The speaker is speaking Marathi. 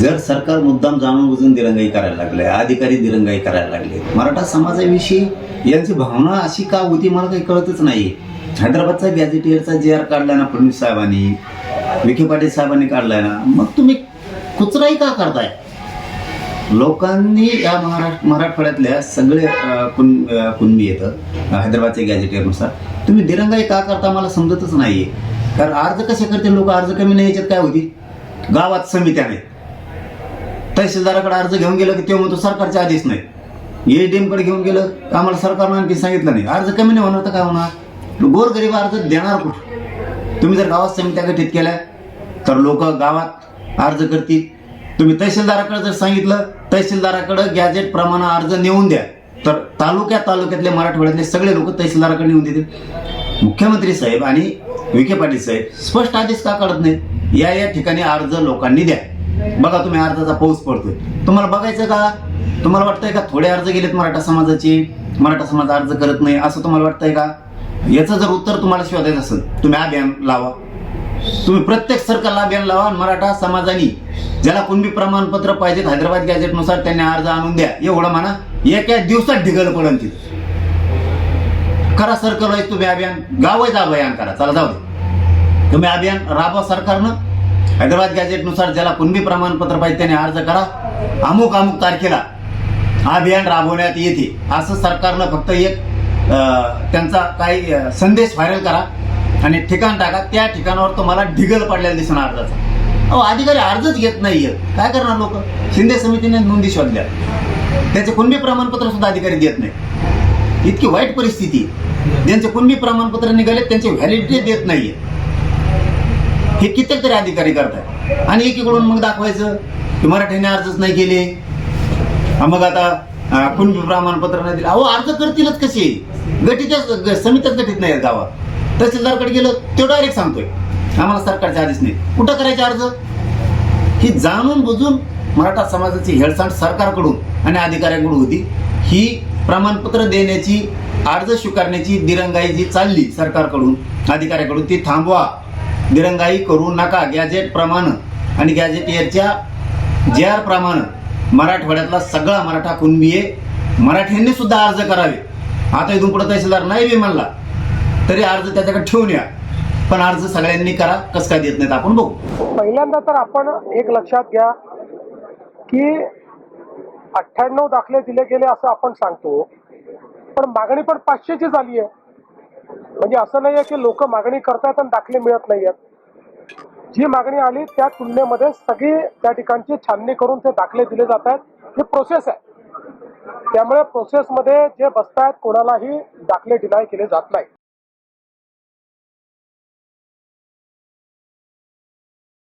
जर सरकार मुद्दाम जाणून बुजून दिरंगाई करायला लागले अधिकारी दिरंगाई करायला लागले मराठा समाजाविषयी यांची भावना अशी का होती मला काही कळतच नाही. हैदराबादचा गॅझेटियरचा जे आर काढलाय ना फडणवीस साहेबांनी विखे पाटील साहेबांनी काढलाय ना मग तुम्ही कुचराई का करताय? लोकांनी या महाराष्ट्र मराठवाड्यातल्या सगळे कुण कुणबी येतं हैदराबादच्या गॅझेटियरनुसार तुम्ही दिरंगाई का करता मला समजतच नाहीये. कारण अर्ज कसे करते लोक? अर्ज कमी नाही याच्यात काय होती गावात समित्या नाहीत. तहसीलदाराकडे अर्ज घेऊन गेलं की तेव्हा म्हणतो सरकारचे आदेश नाही. एडीएमकडे घेऊन गेलं तर आम्हाला सरकारनं आणखी सांगितलं नाही. अर्ज कमी नाही होणार तर काय होणार? गोरगरीब अर्ज देणार कुठं? तुम्ही जर गावात समित्या गठीत केल्या तर लोक गावात अर्ज करतील. तुम्ही तहसीलदाराकडे जर सांगितलं तहसीलदाराकडे गॅजेट प्रमाणे अर्ज नेऊन द्या. तर तालुक्या तालुक्यातले मराठवाड्यातले सगळे लोक तहसीलदाराकडे नेऊन देतील. मुख्यमंत्री साहेब आणि विखे पाटील साहेब स्पष्ट आदेश का काढत नाहीत? या या ठिकाणी अर्ज लोकांनी द्या. बघा तुम्ही अर्जाचा पाऊस पडतोय. तुम्हाला बघायचं का? तुम्हाला वाटतंय का थोडे अर्ज गेलेत मराठा समाजाचे? मराठा समाज अर्ज करत नाही असं तुम्हाला वाटतंय का? याचं जर उत्तर तुम्हाला शोधायचं असेल तुम्ही अभियान लावा. तुम्ही प्रत्येक सरकारला अभियान लावा आणि मराठा समाजाने ज्याला कुणबी प्रमाणपत्र पाहिजेत हैदराबाद गॅजेटनुसार त्यांनी अर्ज आणून द्या. एवढं म्हणा एका दिवसात ढिगल पडन तिथं करा सरकार तुम्ही अभियान गावच अभियान करा. चला जाऊ दे. तुम्ही अभियान राबवा सरकारनं. हैदराबाद गॅजेटनुसार ज्याला कुणबी प्रमाणपत्र पाहिजे त्याने अर्ज करा. अमुक अमुक तारखेला अभियान राबवण्यात येते. असं सरकारनं फक्त एक त्यांचा काही संदेश व्हायरल करा आणि ठिकाण टाका. त्या ठिकाणावर तुम्हाला ढिगल पडलेला दिसणार अर्जाचा. अहो अधिकारी अर्जच घेत नाहीये. काय करणार लोक? शिंदे समितीने नोंदी शोधल्या. त्याचे कुणबी प्रमाणपत्र सुद्धा अधिकारी देत नाही इतकी वाईट परिस्थिती. ज्यांचे कुणबी प्रमाणपत्र निघाले त्यांचे व्हॅलिडिटी देत नाहीये. हे कित्येक तरी अधिकारी करताय. आणि एकीकडून मग दाखवायचं की मराठ्याने अर्जच नाही केले. मग आता अं, कुणबी प्रमाणपत्र नाही दिलं. अहो अर्ज करतीलच कसे? गटीच्या ग- समित्याच गटीत नाही आहेत गावात. तहसीलदारकडे गेलं तो डायरेक्ट सांगतोय. आम्हाला सरकारचे आदेश नाही. कुठं करायचे अर्ज? ही जाणून बुजून मराठा समाजाची हेळसांड सरकारकडून आणि अधिकाऱ्यांकडून होती. ही प्रमाणपत्र देण्याची अर्ज स्वीकारण्याची दिरंगाई जी चालली सरकारकडून अधिकाऱ्याकडून ती थांबवा. दिरंगाई करू नका. गॅजेट प्रमाण आणि गॅजेटियरच्या जे आर प्रमाण मराठवाड्यातला सगळा मराठा कुणबी आहे मराठ्यांनी सुद्धा अर्ज करावे. आता इथून पुढे तहसीलदार नाही बी म्हणला तरी अर्ज त्याच्याकडे ठेवून या. पण अर्ज सगळ्यांनी करा कसं काय देत नाहीत आपण बघू. पहिल्यांदा तर आपण एक लक्षात घ्या की अठ्ठ्याण्णव दाखले दिले गेले असं आपण सांगतो. पण मागणी पण पाचशेची झाली आहे म्हणजे असं नाही आहे की लोक मागणी करतात आणि दाखले मिळत नाही आहेत जी मागणी आली त्या तुलनेमध्ये सगळी त्या ठिकाणची छाननी करून ते दाखले दिले जात आहेत. ही प्रोसेस आहे. त्यामुळे प्रोसेसमध्ये जे बसतायत कोणालाही दाखले डिनाय केले जात नाही.